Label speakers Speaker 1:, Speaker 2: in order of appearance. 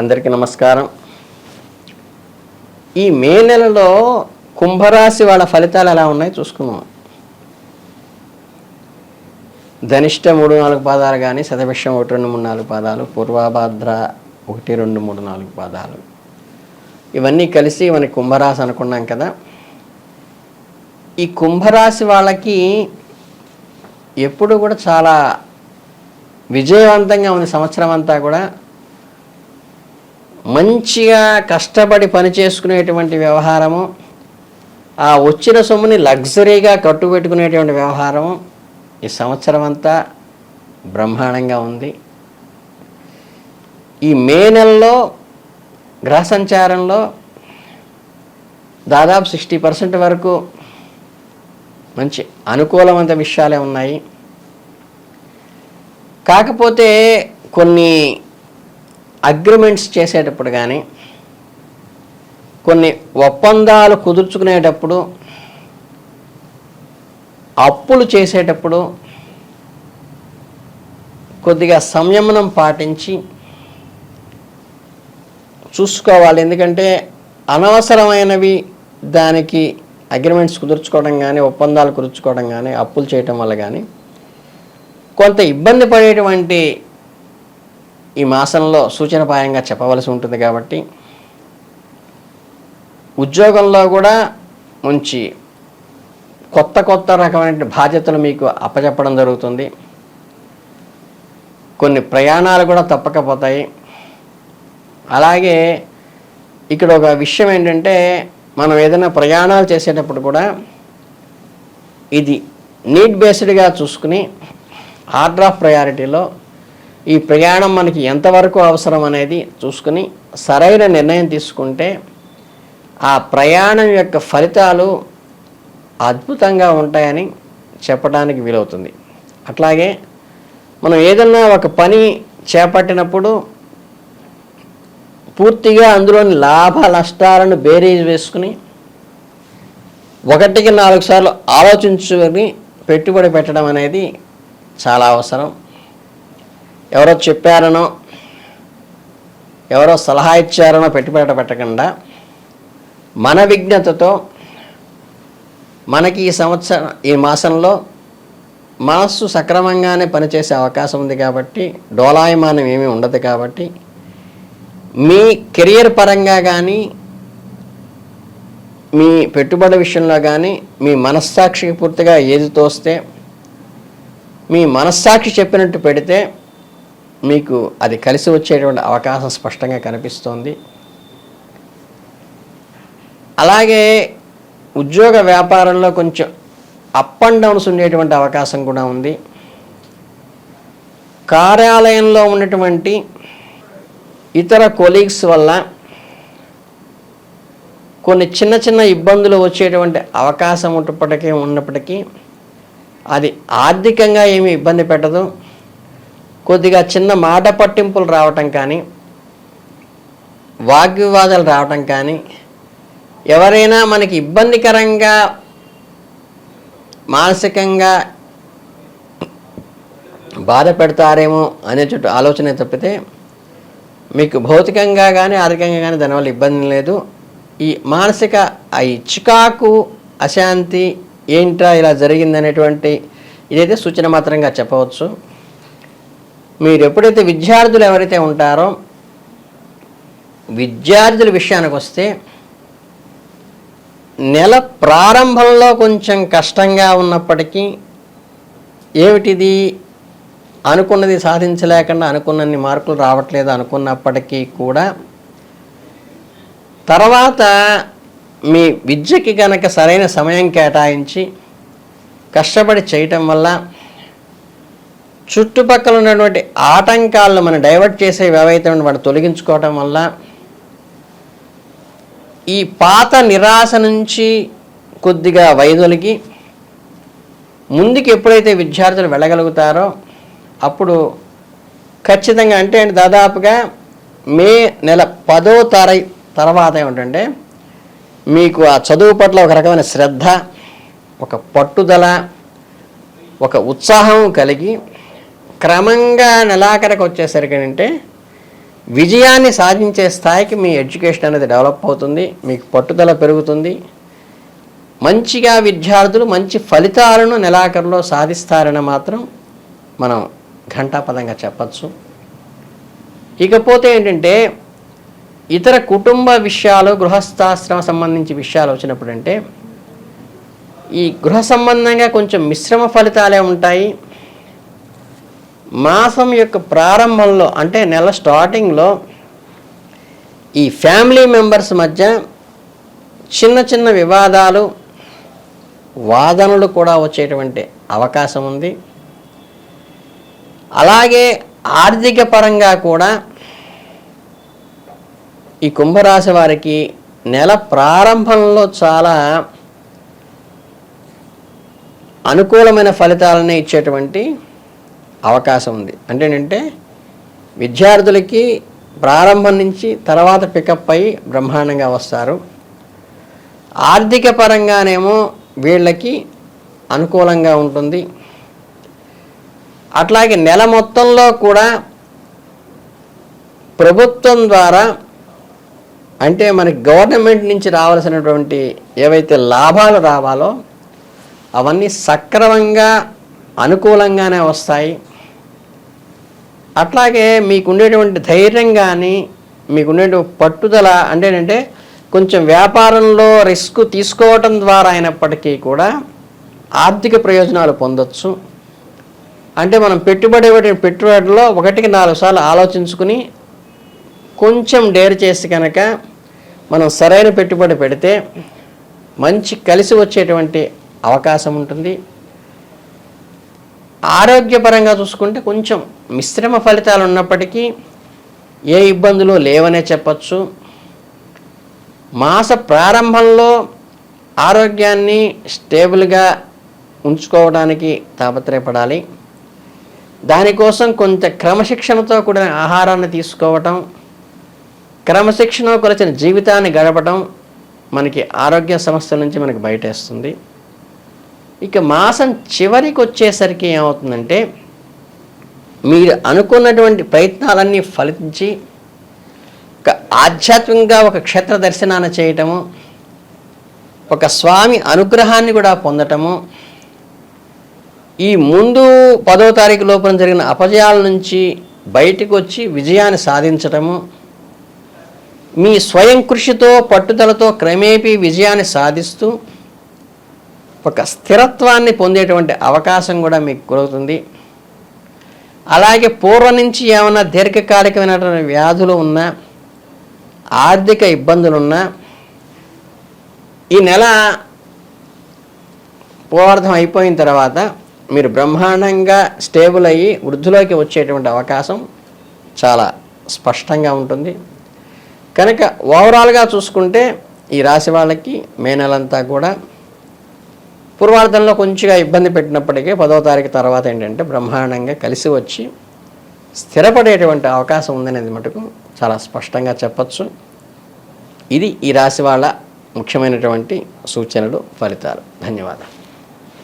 Speaker 1: అందరికీ నమస్కారం. ఈ మే నెలలో కుంభరాశి వాళ్ళ ఫలితాలు ఎలా ఉన్నాయి చూసుకుందాం. ధనిష్ట మూడు నాలుగు పాదాలు కానీ శతభిషం ఒకటి రెండు మూడు నాలుగు పాదాలు పూర్వాభాద్ర ఒకటి రెండు మూడు నాలుగు పాదాలు. ఇవన్నీ కలిసి మనకి కుంభరాశి అనుకున్నాం కదా. ఈ కుంభరాశి వాళ్ళకి ఎప్పుడు కూడా చాలా విజయవంతంగా ఉంది సంవత్సరం అంతా కూడా మంచిగా కష్టపడి పని చేసుకునేటువంటి వ్యవహారము ఆ వచ్చిన సొమ్ముని లగ్జరీగా కట్టుబెట్టుకునేటువంటి వ్యవహారము ఈ సంవత్సరం అంతా బ్రహ్మాండంగా ఉంది. ఈ మే నెలలో గ్రహ సంచారంలో దాదాపు సిక్స్టీ పర్సెంట్ వరకు మంచి అనుకూలమైన విషయాలే ఉన్నాయి. కాకపోతే కొన్ని అగ్రిమెంట్స్ చేసేటప్పుడు కానీ కొన్ని ఒప్పందాలు కుదుర్చుకునేటప్పుడు అప్పులు చేసేటప్పుడు కొద్దిగా సంయమనం పాటించి చూసుకోవాలి. ఎందుకంటే అనవసరమైనవి దానికి అగ్రిమెంట్స్ కుదుర్చుకోవడం కానీ ఒప్పందాలు కుదుర్చుకోవడం కానీ అప్పులు చేయటం వల్ల కానీ కొంత ఇబ్బంది పడేటువంటి ఈ మాసంలో సూచనపాయంగా చెప్పవలసి ఉంటుంది కాబట్టి ఉద్యోగంలో కూడా మంచి కొత్త కొత్త రకమైన బాధ్యతలు మీకు అప్పచెప్పడం జరుగుతుంది. కొన్ని ప్రయాణాలు కూడా తప్పకపోతాయి. అలాగే ఇక్కడ ఒక విషయం ఏంటంటే మనం ఏదైనా ప్రయాణాలు చేసేటప్పుడు కూడా ఇది నీట్ బేస్డ్గా చూసుకుని ఆర్డర్ ఆఫ్ ప్రయారిటీలో ఈ ప్రయాణం మనకి ఎంతవరకు అవసరం అనేది చూసుకుని సరైన నిర్ణయం తీసుకుంటే ఆ ప్రయాణం యొక్క ఫలితాలు అద్భుతంగా ఉంటాయని చెప్పడానికి వీలవుతుంది. అట్లాగే మనం ఏదన్నా ఒక పని చేపట్టినప్పుడు పూర్తిగా అందులోని లాభ నష్టాలను బేరీజ్ వేసుకుని ఒకటికి నాలుగు సార్లు ఆలోచించుకొని పెట్టుబడి పెట్టడం అనేది చాలా అవసరం. ఎవరో చెప్పారనో ఎవరో సలహా ఇచ్చారనో పెట్టుబడి పెట్టకుండా మన విజ్ఞతతో మనకి ఈ సంవత్సరం ఈ మాసంలో మనస్సు సక్రమంగానే పనిచేసే అవకాశం ఉంది కాబట్టి డోలాయమానం ఏమీ ఉండదు కాబట్టి మీ కెరియర్ పరంగా కానీ మీ పెట్టుబడి విషయంలో కానీ మీ మనస్సాక్షికి పూర్తిగా ఏది తోస్తే మీ మనస్సాక్షి చెప్పినట్టు పెడితే మీకు అది కలిసి వచ్చేటువంటి అవకాశం స్పష్టంగా కనిపిస్తోంది. అలాగే ఉద్యోగ వ్యాపారంలో కొంచెం అప్ అండ్ డౌన్స్ ఉండేటువంటి అవకాశం కూడా ఉంది. కార్యాలయంలో ఉన్నటువంటి ఇతర కొలీగ్స్ వల్ల కొన్ని చిన్న చిన్న ఇబ్బందులు వచ్చేటువంటి అవకాశం ఉన్నప్పటికీ ఉన్నప్పటికీ అది ఆర్థికంగా ఏమీ ఇబ్బంది పెట్టదు. కొద్దిగా చిన్న మాట పట్టింపులు రావటం కానీ వాగ్వివాదాలు రావటం కానీ ఎవరైనా మనకి ఇబ్బందికరంగా మానసికంగా బాధ పెడతారేమో అనే చుట్టూ ఆలోచన తప్పితే మీకు భౌతికంగా కానీ ఆర్థికంగా కానీ దానివల్ల ఇబ్బంది లేదు. ఈ మానసిక ఈ చికాకు అశాంతి ఏంట్రా ఇలా జరిగింది అనేటువంటి ఇదైతే సూచన మాత్రంగా చెప్పవచ్చు. మీరు ఎప్పుడైతే విద్యార్థులు ఎవరైతే ఉంటారో విద్యార్థుల విషయానికి వస్తే నెల ప్రారంభంలో కొంచెం కష్టంగా ఉన్నప్పటికీ ఏమిటిది? అనుకున్నది సాధించలేకుండా అనుకున్నన్ని మార్కులు రావట్లేదు అనుకున్నప్పటికీ కూడా తర్వాత మీ విద్యకి కనుక సరైన సమయం కేటాయించి కష్టపడి చేయటం వల్ల చుట్టుపక్కల ఉన్నటువంటి ఆటంకాలను మనం డైవర్ట్ చేసేవి ఏవైతే ఉన్నాయో వాటిని తొలగించుకోవటం వల్ల ఈ పాత నిరాశ నుంచి కొద్దిగా వైదొలిగి ముందుకు ఎప్పుడైతే విద్యార్థులు వెళ్ళగలుగుతారో అప్పుడు ఖచ్చితంగా అంటే దాదాపుగా మే నెల పదో తరగతి తర్వాత ఏమిటంటే మీకు ఆ చదువు పట్ల ఒక రకమైన శ్రద్ధ ఒక పట్టుదల ఒక ఉత్సాహం కలిగి క్రమంగా నెలాఖరికి వచ్చేసరికి అంటే విజయాన్ని సాధించే స్థాయికి మీ ఎడ్యుకేషన్ అనేది డెవలప్ అవుతుంది మీకు పట్టుదల పెరుగుతుంది. మంచిగా విద్యార్థులు మంచి ఫలితాలను నెలాఖరులో సాధిస్తారని మాత్రం మనం ఘంటాపదంగా చెప్పచ్చు. ఇకపోతే ఏంటంటే ఇతర కుటుంబ విషయాలు గృహస్థాశ్రమ సంబంధించి విషయాలు వచ్చినప్పుడు అంటే ఈ గృహ సంబంధంగా కొంచెం మిశ్రమ ఫలితాలే ఉంటాయి. మాసం యొక్క ప్రారంభంలో అంటే నెల స్టార్టింగ్లో ఈ ఫ్యామిలీ మెంబర్స్ మధ్య చిన్న చిన్న వివాదాలు వాదనలు కూడా వచ్చేటువంటి అవకాశం ఉంది. అలాగే ఆర్థిక పరంగా కూడా ఈ కుంభరాశి వారికి నెల ప్రారంభంలో చాలా అనుకూలమైన ఫలితాలనే ఇచ్చేటువంటి అవకాశం ఉంది. అంటే ఏంటంటే విద్యార్థులకి ప్రారంభం నుంచి తర్వాత పికప్ అయ్యి బ్రహ్మాండంగా వస్తారు. ఆర్థిక పరంగానేమో వీళ్ళకి అనుకూలంగా ఉంటుంది. అట్లాగే నెల మొత్తంలో కూడా ప్రభుత్వం ద్వారా అంటే మనకి గవర్నమెంట్ నుంచి రావాల్సినటువంటి ఏవైతే లాభాలు రావాలో అవన్నీ సక్రమంగా అనుకూలంగానే వస్తాయి. అట్లాగే మీకుండేటువంటి ధైర్యం కానీ మీకు ఉండేటువంటి పట్టుదల అంటే ఏంటంటే కొంచెం వ్యాపారంలో రిస్క్ తీసుకోవటం ద్వారా అయినప్పటికీ కూడా ఆర్థిక ప్రయోజనాలు పొందొచ్చు. అంటే మనం పెట్టుబడి పెట్టుబడిలో ఒకటికి నాలుగు సార్లు ఆలోచించుకుని కొంచెం డేర్ చేసి కనుక మనం సరైన పెట్టుబడి పెడితే మంచి కలిసి వచ్చేటువంటి అవకాశం ఉంటుంది. ఆరోగ్యపరంగా చూసుకుంటే కొంచెం మిశ్రమ ఫలితాలు ఉన్నప్పటికీ ఏ ఇబ్బందులు లేవనే చెప్పచ్చు. మాస ప్రారంభంలో ఆరోగ్యాన్ని స్టేబుల్గా ఉంచుకోవడానికి తాపత్రయపడాలి. దానికోసం కొంత క్రమశిక్షణతో కూడిన ఆహారాన్ని తీసుకోవటం క్రమశిక్షణ కొలిచిన జీవితాన్ని గడపడం మనకి ఆరోగ్య సమస్యల నుంచి మనకి బయటేస్తుంది. ఇక మాసం చివరికి వచ్చేసరికి ఏమవుతుందంటే మీరు అనుకున్నటువంటి ప్రయత్నాలన్నీ ఫలించి ఒక ఆధ్యాత్మికంగా ఒక క్షేత్ర దర్శనాన్ని చేయటము ఒక స్వామి అనుగ్రహాన్ని కూడా పొందటము ఈ ముందు పదో తారీఖు లోపల జరిగిన అపజయాల నుంచి బయటకు వచ్చి విజయాన్ని సాధించటము మీ స్వయం కృషితో పట్టుదలతో క్రమేపీ విజయాన్ని సాధిస్తూ ఒక స్థిరత్వాన్ని పొందేటువంటి అవకాశం కూడా మీకు కలుగుతుంది అలాగే పూర్వం నుంచి ఏమైనా దీర్ఘకాలికమైనటువంటి వ్యాధులు ఉన్నా ఆర్థిక ఇబ్బందులు ఉన్నా ఈ నెల పూర్వార్థం అయిపోయిన తర్వాత మీరు బ్రహ్మాండంగా స్టేబుల్ అయ్యి వృద్ధిలోకి వచ్చేటువంటి అవకాశం చాలా స్పష్టంగా ఉంటుంది. కనుక ఓవరాల్గా చూసుకుంటే ఈ రాశి వాళ్ళకి మే నెలంతా కూడా పూర్వార్థంలో కొంచెంగా ఇబ్బంది పెట్టినప్పటికీ పదో తారీఖు తర్వాత ఏంటంటే బ్రహ్మాండంగా కలిసి వచ్చి స్థిరపడేటువంటి అవకాశం ఉందనేది మటుకు చాలా స్పష్టంగా చెప్పచ్చు. ఇది ఈ రాశి వాళ్ళ ముఖ్యమైనటువంటి సూచనలు ఫలితాలు. ధన్యవాదాలు.